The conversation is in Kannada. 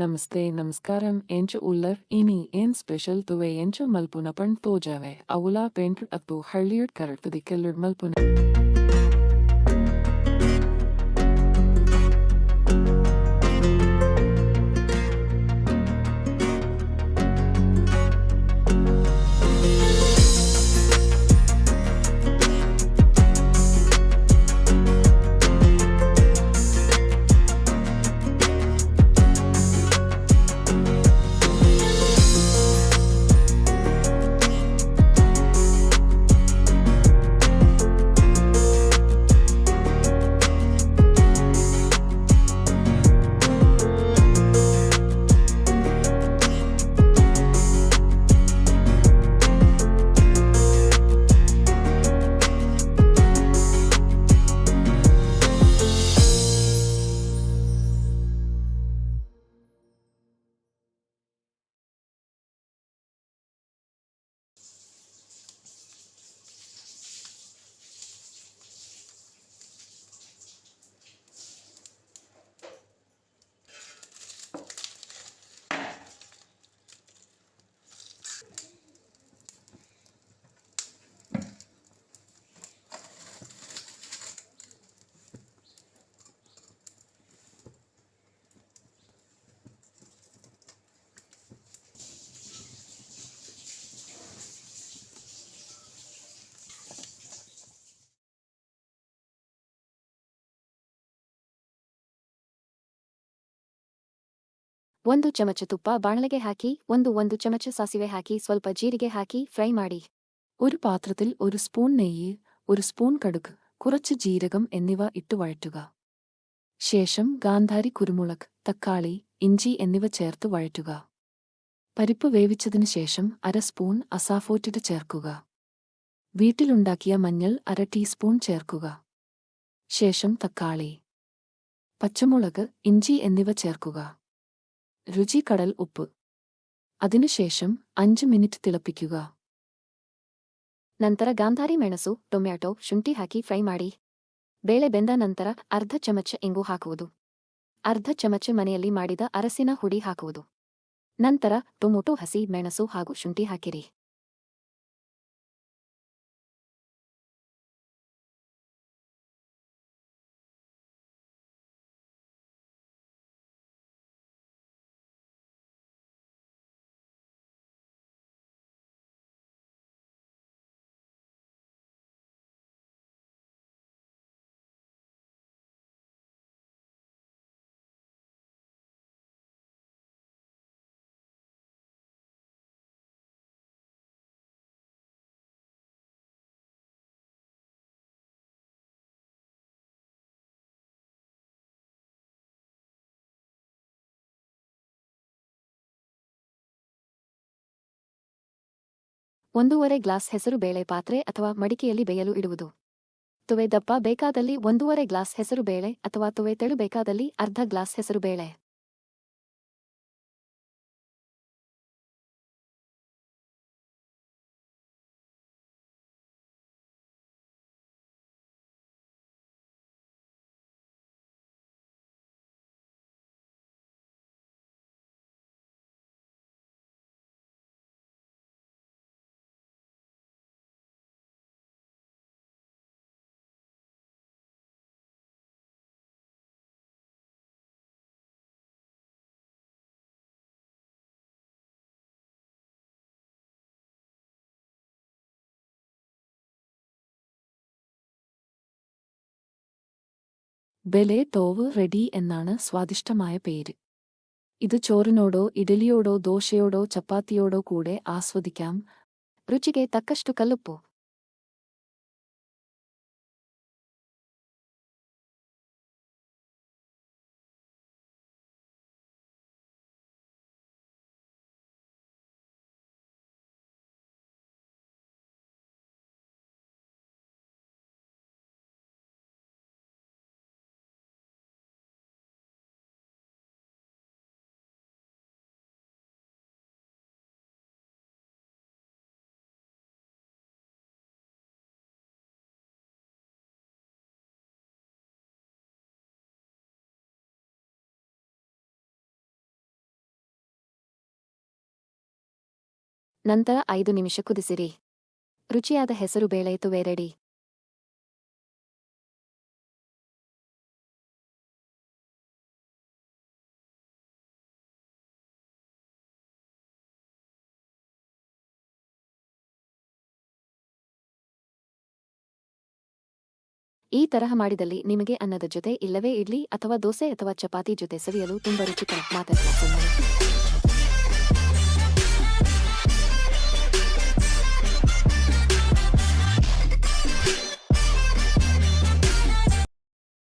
ನಮಸ್ತೆ, ನಮಸ್ಕಾರಂ. ಎಂಚು ಉಲ್ಲರ್, ಇನಿ, ಏನ್ ಸ್ಪೆಷಲ್ ತುವೆ, ಎಂಚು ಮಲ್ಪುನ ಪಣ್ ತೋಜಾವೆ. ಅವುಲಾ ಪೆಂಟ್ ಅತ್ತು ಹಳ್ಳಿಯಡ್ ಕರಡ್ತದಿ ಕೆಲ್ಲುಡ್ ಮಲ್ಪುನ. ಒಂದು ಚಮಚ ತುಪ್ಪ ಬಾಣಲೆಗೆ ಹಾಕಿ ಒಂದು ಒಂದು ಚಮಚ ಸಾಸಿವೆ ಹಾಕಿ ಸ್ವಲ್ಪ ಜೀರಿಗೆ ಹಾಕി ഫ്രൈ ಮಾಡಿ. ഒരു പാത്രത്തിൽ ഒരു സ്പൂൺ നെയ്യ് ഒരു സ്പൂൺ കടുക് കുറച്ച് ജീരകം എന്നിവ ഇട്ടു വഴറ്റുക. ശേഷം ഗാന്ധാരി കുരുമുളക് തക്കാളി ഇഞ്ചി എന്നിവ ചേർത്ത് വഴറ്റുക. പരിപ്പ് വേവിച്ചതിനു ശേഷം അര സ്പൂൺ അസാഫോറ്റിഡ് ചേർക്കുക. വീട്ടിലുണ്ടാക്കിയ മഞ്ഞൾ അര ടീസ്പൂൺ ചേർക്കുക. ശേഷം തക്കാളി. പച്ചമുളക് ഇഞ്ചി എന്നിവ ചേർക്കുക. രുചി കടൽ ഉപ്പ് അതിനുശേഷം അഞ്ച് മിനിറ്റ് തിളപ്പിക്കുക ನಂತರ ಗಾಂಧಾರಿ ಮೆಣಸು ಟೊಮ್ಯಾಟೊ ಶುಂಠಿ ಹಾಕಿ ಫ್ರೈ ಮಾಡಿ ಬೇಳೆ ಬೆಂದ ನಂತರ ಅರ್ಧ ಚಮಚ ಇಂಗು ಹಾಕುವುದು ಅರ್ಧ ಚಮಚ ಮನೆಯಲ್ಲಿ ಮಾಡಿದ ಅರಸಿನ ಹುಡಿ ಹಾಕುವುದು ನಂತರ ಟೊಮೊಟೊ ಹಸಿ ಮೆಣಸು ಹಾಗೂ ಶುಂಠಿ ಹಾಕಿರಿ ಒಂದೂವರೆ ಗ್ಲಾಸ್ ಹೆಸರು ಬೇಳೆ ಪಾತ್ರೆ ಅಥವಾ ಮಡಿಕೆಯಲ್ಲಿ ಬೇಯಲು ಇಡುವುದು. ತುವೆ ದಪ್ಪ ಬೇಕಾದಲ್ಲಿ ಒಂದೂವರೆ ಗ್ಲಾಸ್ ಹೆಸರು ಬೇಳೆ ಅಥವಾ ತುವೆ ತೆಳು ಬೇಕಾದಲ್ಲಿ ಅರ್ಧ ಗ್ಲಾಸ್ ಹೆಸರು ಬೇಳೆ. ബെലെ തോവ് റെഡി എന്നാണ് സ്വാദിഷ്ടമായ പേര്. ഇത് ചോറിനോടോ ഇഡലിയോടോ ദോശയോടോ ചപ്പാത്തിയോടോ കൂടെ ആസ്വദിക്കാം. രുചികെ തക്കഷ്ടു കല്ലുപ്പോ ನಂತರ ಐದು ನಿಮಿಷ ಕುದಿಸಿರಿ. ರುಚಿಯಾದ ಹೆಸರು ಬೇಳೆ ತುವೆ ರೆಡಿ ಈ ತರಹ ಮಾಡಿದಲ್ಲಿ ನಿಮಗೆ ಅನ್ನದ ಜೊತೆ ಇಲ್ಲವೇ ಇಡ್ಲಿ ಅಥವಾ ದೋಸೆ ಅಥವಾ ಚಪಾತಿ ಜೊತೆ ಸವಿಯಲು ತುಂಬಾ ರುಚಿಕರ. ಮಾತಾಡ